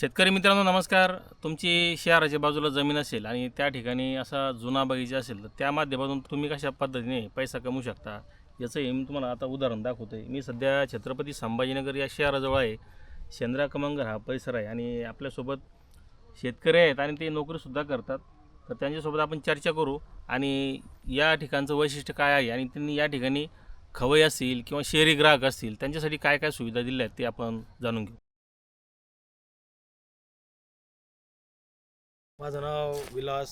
शेतकरी मित्रांनो नमस्कार. तुमची शहराच्या बाजूला जमीन असेल आणि त्या ठिकाणी असा जुना बगीचा असेल तर त्या माध्यमातून तुम्ही कशा पद्धतीने पैसा कमवू शकता याचं हे मी तुम्हाला आता उदाहरण दाखवतो आहे मी सध्या छत्रपती संभाजीनगर या शहराजवळ आहे. शेंद्रा कमंगर हा परिसर आहे आणि आपल्यासोबत शेतकरी आहेत आणि ते नोकरीसुद्धा करतात. तर त्यांच्यासोबत आपण चर्चा करू आणि या ठिकाणचं वैशिष्ट्य काय आहे आणि त्यांनी या ठिकाणी खवय असतील किंवा शहरी ग्राहक असतील त्यांच्यासाठी काय काय सुविधा दिल्या आहेत ते आपण जाणून घेऊ. माझं नाव विलास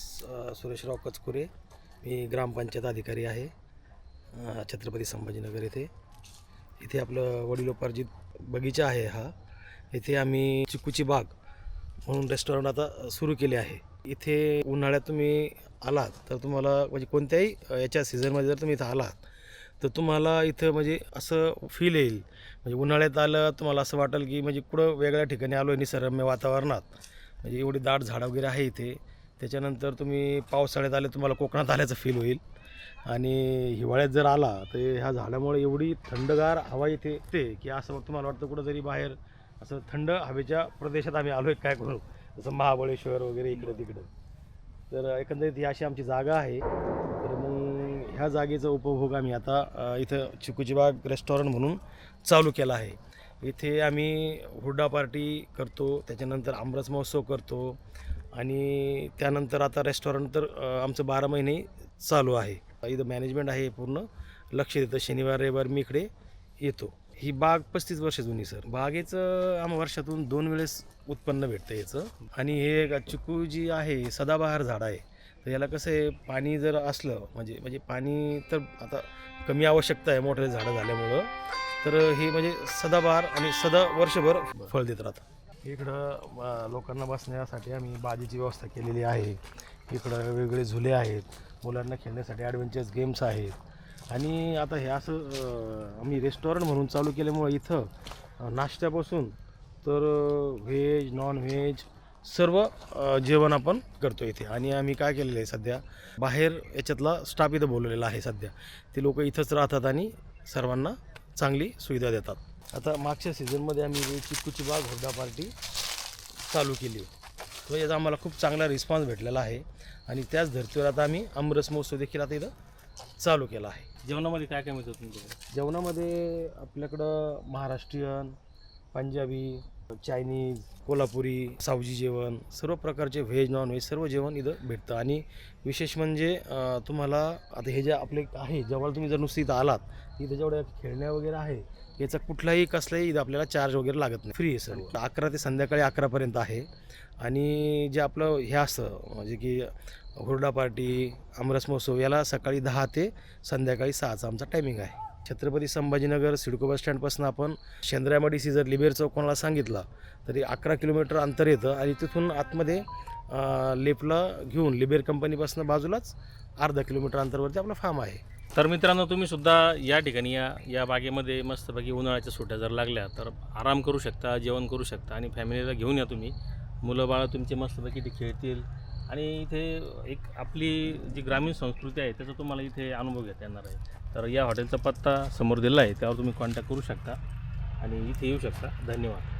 सुरेशराव कचकुरे. मी ग्रामपंचायत अधिकारी आहे छत्रपती संभाजीनगर येथे. इथे आपलं वडिलोपार्जित बगीचा आहे हा. इथे आम्ही चिकूची बाग म्हणून रेस्टॉरंट आता सुरू केले आहे. इथे उन्हाळ्यात तुम्ही आलात तर तुम्हाला म्हणजे कोणत्याही याच्या सीझनमध्ये जर तुम्ही इथं आलात तर तुम्हाला इथं म्हणजे असं फील येईल. म्हणजे उन्हाळ्यात आलं तुम्हाला असं वाटेल की म्हणजे कुठं वेगळ्या ठिकाणी आलो आहे निसर्गम्य वातावरणात. म्हणजे एवढी दाट झाडं वगैरे आहे इथे. त्याच्यानंतर तुम्ही पावसाळ्यात आले तुम्हाला कोकणात आल्याचं फील होईल. आणि हिवाळ्यात जर आला तर ह्या झाडामुळे एवढी थंडगार हवा इथे येते की असं मग तुम्हाला वाटतं कुठं जरी बाहेर असं थंड हवेच्या प्रदेशात आम्ही आलो आहे काय करू? जसं महाबळेश्वर वगैरे इकडं तिकडं. तर एकंदरीत ही अशी आमची जागा आहे. तर मग ह्या जागेचा उपभोग आम्ही आता इथं चिकूची बाग रेस्टॉरंट म्हणून चालू केला आहे. इथे आम्ही हुड्डा पार्टी करतो त्याच्यानंतर आमरस महोत्सव करतो आणि त्यानंतर आता रेस्टॉरंट तर आमचं बारा महिने चालू आहे. इथं मॅनेजमेंट आहे पूर्ण. लक्ष देतं शनिवार रविवार मी इकडे येतो. ही बाग पस्तीस वर्ष जुनी सर. बागेचं आम वर्षातून दोन वेळेस उत्पन्न भेटतं याचं. आणि हे चिकू जी आहे सदाबहार झाड आहे. तर याला कसं आहे पाणी जर असलं म्हणजे म्हणजे पाणी तर आता कमी आवश्यकता आहे मोठे झाडं झाल्यामुळं. तर हे म्हणजे सदाबहार आणि सदा वर्षभर फळ देत राहतं इकडं लोकांना बसण्यासाठी आम्ही बाजीची व्यवस्था केलेली आहे. इकडं वेगवेगळे झुले आहेत. मुलांना खेळण्यासाठी ॲडव्हेंचर्स गेम्स आहेत. आणि आता हे असं आम्ही रेस्टॉरंट म्हणून चालू केल्यामुळं इथं नाश्त्यापासून तर व्हेज नॉन व्हेज सर्व जेवण आपण करतो इथे. आणि आम्ही काय केलेलं आहे सध्या बाहेर याच्यातला स्टाफ इथं बोलवलेला आहे सध्या. ते लोक इथंच राहतात आणि सर्वांना चांगली सुविधा देतात. आता मागच्या सीझनमध्ये आम्ही चिक्कूची बाग हुरडा पार्टी चालू केली. तो याचा आम्हाला खूप चांगला रिस्पॉन्स भेटलेला आहे. आणि त्याच धर्तीवर आता आम्ही आमरस महोत्सव देखील आता इथं चालू केला आहे. जेवणामध्ये काय काय मिळतं तुमच्याकडे? जेवणामध्ये आपल्याकडं महाराष्ट्रीयन पंजाबी चायनीज कोल्हापुरी सावजी जेवण सर्व प्रकारचे व्हेज नॉन व्हेज सर्व जेवण इथं भेटतं. आणि विशेष म्हणजे तुम्हाला आता हे जे आपले आहे जेव्हा तुम्ही जर नुसती इथं आलात इथं जेवढ्या खेळण्या वगैरे आहे याचा कुठलाही कसलाही इथं आपल्याला चार्ज वगैरे लागत नाही. फ्री आहे सर अकरा ते संध्याकाळी अकरापर्यंत आहे. आणि जे आपलं हे असतं म्हणजे की हुरडा पार्टी आमरस महोत्सव याला सकाळी दहा ते संध्याकाळी सहाचा आमचा टायमिंग आहे. छत्रपती संभाजीनगर सिडको बस स्टँडपासून आपण शेंद्र्यामडी जर लिबेर चौक कोणाला सांगितला तरी अकरा किलोमीटर अंतर येतं आणि तिथून आतमध्ये लेफ्टला लेपला घेऊन लिबेर कंपनीपासून बाजूलाच अर्धा किलोमीटर अंतरवरती आपला फार्म आहे. तर मित्रांनो तुम्ही सुद्धा या ठिकाणी या या बागेमध्ये मस्तपैकी उन्हाळ्याच्या सुट्ट्या जर लागल्या तर आराम करू शकता जेवण करू शकता आणि फॅमिलीला घेऊन या तुम्ही. मुलं बाळं तुमचे मस्तपैकी ते खेळतील आणि इथे एक आपली जी ग्रामीण संस्कृती आहे त्याचा तुम्हाला इथे अनुभव घेता येणार आहे. तर या हॉटेलचा पत्ता समोर दिला आहे त्यावर तुम्ही कॉन्टॅक्ट करू शकता आणि इथे येऊ शकता. धन्यवाद.